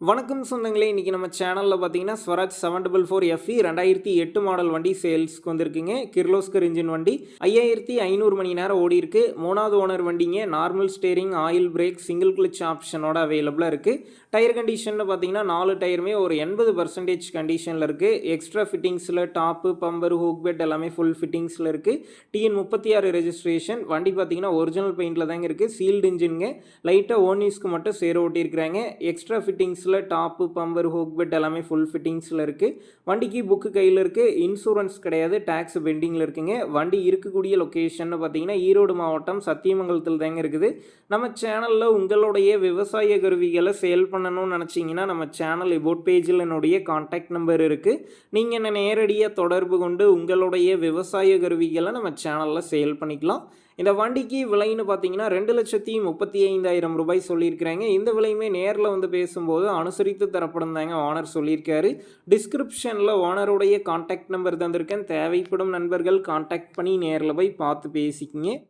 வணக்கம் சொந்தங்களே இன்றைக்கி நம்ம சேனலில் பார்த்தீங்கன்னா Swaraj seven double four FE ரெண்டாயிரத்தி எட்டு மாடல் வண்டி சேல்ஸ்க்கு வந்திருக்குங்க. கிர்லோஸ்கர் இன்ஜின் வண்டி. ஐயாயிரத்தி ஐநூறு மணி நேரம் ஓடி இருக்கு. மூணாவது ஓனர் வண்டிங்க. Normal steering oil brake single clutch ஆப்ஷனோட அவைலபிளாக இருக்குது டயர் கண்டிஷன்னு பார்த்தீங்கன்னா நாலு டயருமே ஒரு எண்பது பர்சன்டேஜ் கண்டிஷனில் இருக்குது எக்ஸ்ட்ரா ஃபிட்டிங்ஸில் டாப்பு பம்பர் ஹூக் பெட் எல்லாமே ஃபுல் ஃபிட்டிங்ஸில் இருக்குது டிஎன் முப்பத்தி ஆறு ரெஜிஸ்ட்ரேஷன் வண்டி பார்த்தீங்கன்னா ஒரிஜினல் பெயிண்டில் தாங்க இருக்குது சீல்டு இன்ஜின்ங்க லைட்டாக ஓனிஸ்க்கு மட்டும் சேர ஓட்டியிருக்கிறாங்க. எக்ஸ்ட்ரா ஃபிட்டிங்ஸில் டாப்பு பம்பர் ஹோக் பெட் எல்லாமே ஃபுல் ஃபிட்டிங்ஸில் இருக்குது வண்டிக்கு புக்கு கையில் இருக்குது இன்சூரன்ஸ் கிடையாது. டேக்ஸ் பெண்டிங்கில் இருக்குங்க. வண்டி இருக்கக்கூடிய லொக்கேஷன் பார்த்தீங்கன்னா ஈரோடு மாவட்டம் சத்தியமங்கலத்தில் தாங்க இருக்குது. நம்ம சேனலில் உங்களுடைய விவசாய கருவிகளை சேல் பண்ணணும்னு நினச்சிங்கன்னா நம்ம சேனல் இபோட் பேஜில் என்னுடைய காண்டாக்ட் நம்பர் இருக்குது நீங்கள் என்னை நேரடியாக தொடர்பு கொண்டு உங்களுடைய விவசாய கருவிகளை நம்ம சேனலில் சேல் பண்ணிக்கலாம். இந்த வண்டிக்கு விலைன்னு பார்த்தீங்கன்னா ரெண்டு லட்சத்தி முப்பத்தி ஐந்தாயிரம் ரூபாய் சொல்லியிருக்கிறாங்க. இந்த விலையுமே நேரில் வந்து பேசும்போது அனுசரித்து தரப்படும் தாங்க ஓனர் சொல்லியிருக்காரு. டிஸ்கிரிப்ஷனில் ஓனருடைய காண்டாக்ட் நம்பர் தந்திருக்கேன். தேவைப்படும் நண்பர்கள் காண்டாக்ட் பண்ணி நேரில் போய் பார்த்து பேசிக்கிங்க.